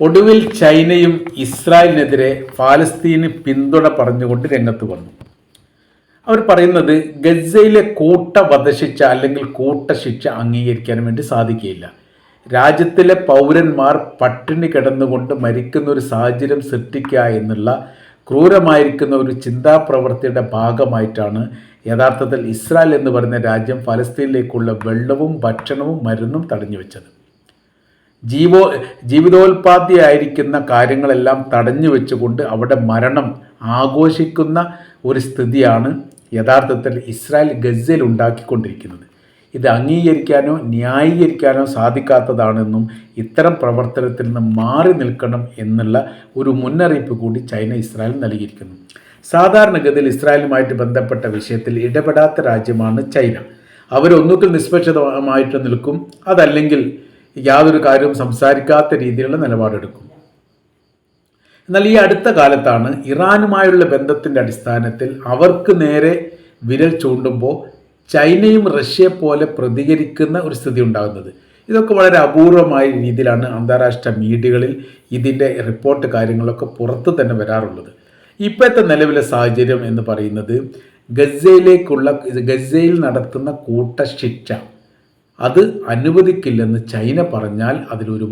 ഒടുവിൽ ചൈനയും ഇസ്രായേലിനെതിരെ ഫാലസ്തീന് പിന്തുണ പറഞ്ഞുകൊണ്ട് രംഗത്ത് വന്നു. അവർ പറയുന്നത് ഗസയിലെ കൂട്ട വധശിക്ഷ അല്ലെങ്കിൽ കൂട്ട ശിക്ഷ അംഗീകരിക്കാൻ വേണ്ടി സാധിക്കുകയില്ല. രാജ്യത്തിലെ പൗരന്മാർ പട്ടിണി കിടന്നുകൊണ്ട് മരിക്കുന്ന ഒരു സാഹചര്യം സൃഷ്ടിക്കുക എന്നുള്ള ക്രൂരമായിരിക്കുന്ന ഒരു ചിന്താപ്രവൃത്തിയുടെ ഭാഗമായിട്ടാണ് യഥാർത്ഥത്തിൽ ഇസ്രായേൽ എന്ന് പറയുന്ന രാജ്യം ഫലസ്തീനിലേക്കുള്ള വെള്ളവും ഭക്ഷണവും മരുന്നും തടഞ്ഞു വെച്ചത്. ജീവോ ജീവിതോൽപാദ്യായിരിക്കുന്ന കാര്യങ്ങളെല്ലാം തടഞ്ഞു വെച്ചുകൊണ്ട് അവിടെ മരണം ആഘോഷിക്കുന്ന ഒരു സ്ഥിതിയാണ് യഥാർത്ഥത്തിൽ ഇസ്രായേൽ ഗസയിൽ ഉണ്ടാക്കിക്കൊണ്ടിരിക്കുന്നത്. ഇത് അംഗീകരിക്കാനോ ന്യായീകരിക്കാനോ സാധിക്കാത്തതാണെന്നും ഇത്തരം പ്രവർത്തനത്തിൽ നിന്ന് മാറി നിൽക്കണം എന്നുള്ള ഒരു മുന്നറിയിപ്പ് കൂടി ചൈന ഇസ്രായേൽ നൽകിയിരിക്കുന്നു. സാധാരണഗതിയിൽ ഇസ്രായേലുമായിട്ട് ബന്ധപ്പെട്ട വിഷയത്തിൽ ഇടപെടാത്ത രാജ്യമാണ് ചൈന. അവരൊന്നുകിൽ നിഷ്പക്ഷമായിട്ട് നിൽക്കും അതല്ലെങ്കിൽ യാതൊരു കാര്യവും സംസാരിക്കാത്ത രീതിയിലുള്ള നിലപാടെടുക്കും. എന്നാൽ ഈ അടുത്ത കാലത്താണ് ഇറാനുമായുള്ള ബന്ധത്തിന്റെ അടിസ്ഥാനത്തിൽ അവർക്ക് നേരെ വിരൽ ചൂണ്ടുമ്പോൾ ചൈനയും റഷ്യയെ പോലെ പ്രതികരിക്കുന്ന ഒരു സ്ഥിതി ഉണ്ടാകുന്നത്. ഇതൊക്കെ വളരെ അപൂർവമായ രീതിയിലാണ് അന്താരാഷ്ട്ര മീഡിയകളിൽ ഇതിന്റെ റിപ്പോർട്ട് കാര്യങ്ങളൊക്കെ പുറത്ത് തന്നെ വരാറുള്ളത്. ഇപ്പോഴത്തെ നിലവിലെ സാഹചര്യം എന്ന് പറയുന്നത് ഗസയിലേക്കുള്ള ഗസയിൽ നടത്തുന്ന കൂട്ടശിക്ഷ. അത് അനുവദിക്കില്ലെന്ന് ചൈന പറഞ്ഞാൽ അതിലൊരുപാട്